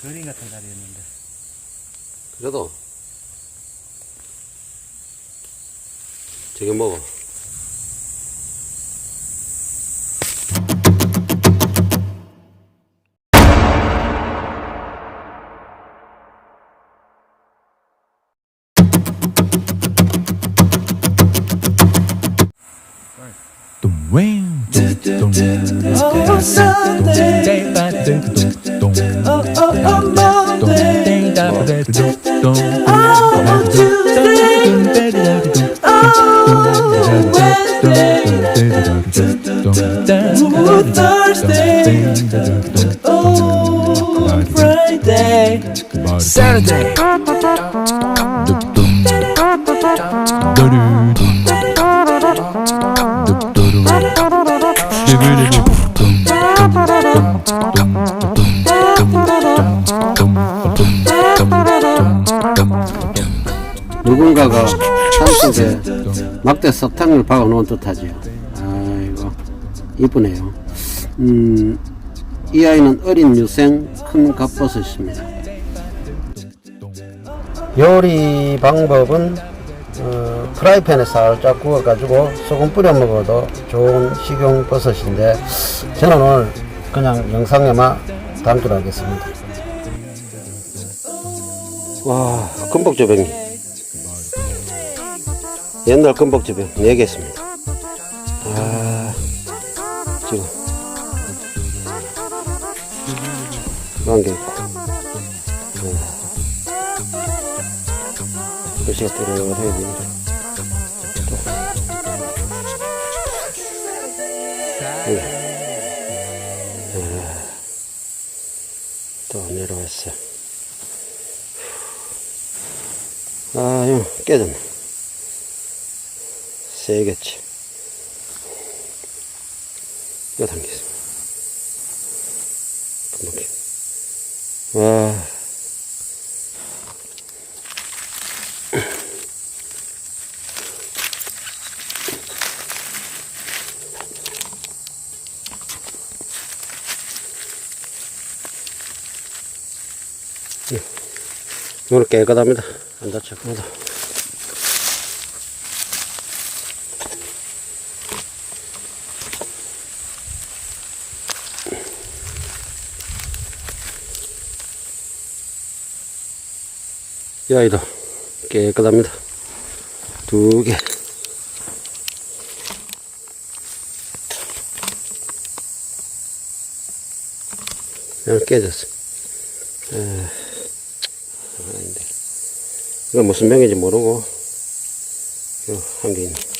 그림 같은 날이었는데. 그래도 저기 먹어. Dum wang, dum dum dum dum day ba dum dum dum Oh, oh, oh, dum Monday. day da ba da dum dum Oh, Monday. Oh, Tuesday. Oh, Wednesday. Oh, Thursday. Oh, Friday. Saturday. 군가가 산속에 막대 사탕을 박아 놓은 듯하지요. 아이고 이쁘네요. 음, 이 아이는 어린 유생 큰 갑버섯입니다. 요리 방법은 어, 프라이팬에 살짝 구워가지고 소금 뿌려 먹어도 좋은 식용 버섯인데 저는 오늘 그냥 영상에만 담도록 하겠습니다. 와 금복조병이 옛날 금복조병 4개 있습니다. 아 지금 한개 있고 글씨가 또렷해야 됩니다. 또. 아, 또 내려왔어. 아, 이거 깨졌네. 이거 당겼어. 금방 깨. 와. 오늘 깨끗합니다. 안 다쳤습니다. 이 아이도 깨끗합니다. 두 개. 그냥 깨졌어. 에, 아닌데. 이거 무슨 병인지 모르고, 이거 한개 있네.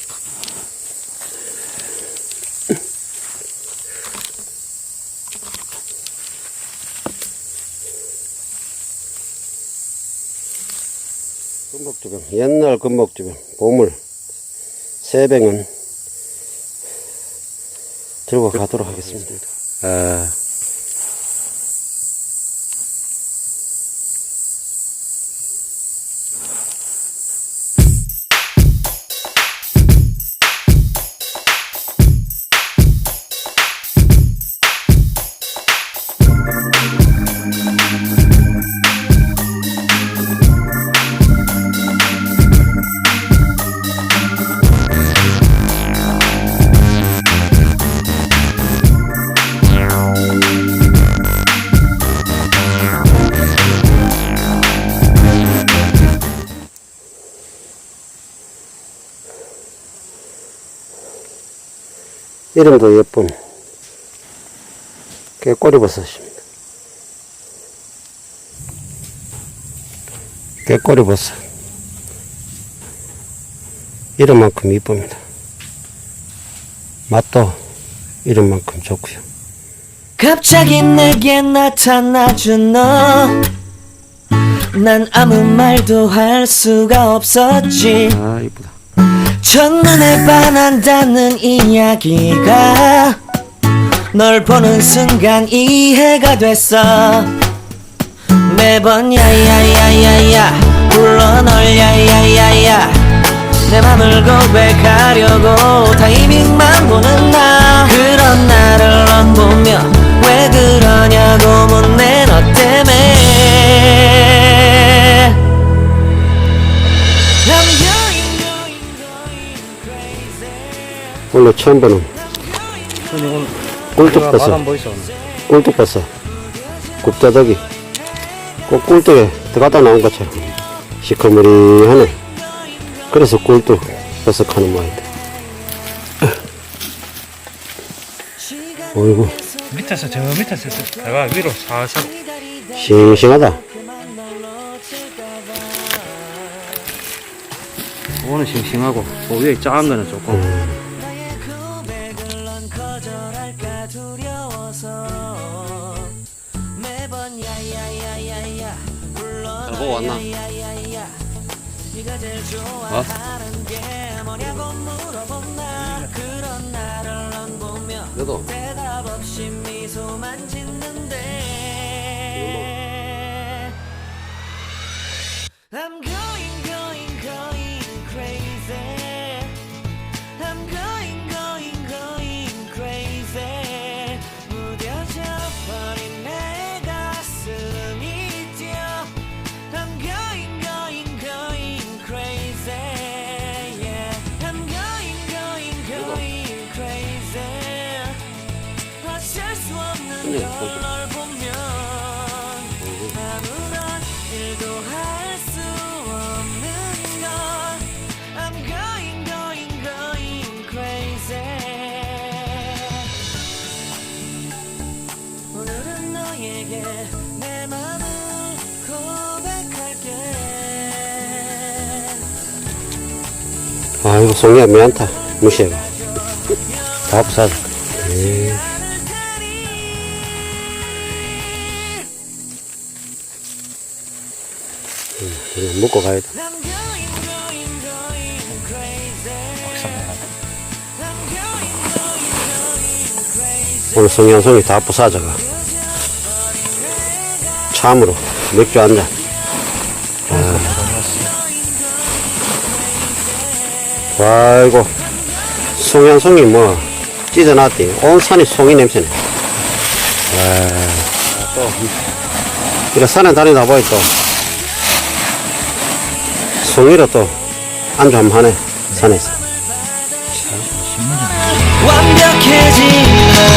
금복주병, 옛날 금복주병, 보물, 세 병은 들고 가도록 하겠습니다. 아, 이름도 예쁜 깨꼬리버섯입니다. 깨꼬리버섯. 이름만큼 이쁩니다. 맛도 이름만큼 좋고요. 갑자기 내게 나타나준 너. 난 아무 말도 할 수가 없었지. 아 이쁘다. 첫눈에 반한다는 이야기가 널 보는 순간 이해가 됐어. 매번 야야야야야 불러 널 야야야야. 내 맘을 고백하려고 타이밍만 보는 나. 그런 나를 넌 보며 오늘 처음 보는 오늘 꿀뚝버섯 보이소. 꿀뚝버섯 굽자덕이. 꼭 꿀뚝에 들어갔다 나온 것처럼 시커머리하네. 그래서 꿀뚝 버섯 하는 모양이다 어이구. 밑에서 저 밑에서 내가 위로 살살. 싱싱하다. 오는 싱싱하고 그 위에 작은 거는 조금 왔나? 어? 그래도 going, 게 아이고 송이야 미안다. 무시해가 다 부사자. 에이. 먹고 가야 돼. 오늘 한 송이 다 부사자가. 참으로 맥주 한 잔. 아. 아이고. 송이 한 송이 뭐 찢어놨더니 온 산이 송이 냄새네. 아, 또 이래 산에 다니다 보니 또 송이로 또 안주 한번 하네 산에서. 완벽해진 하루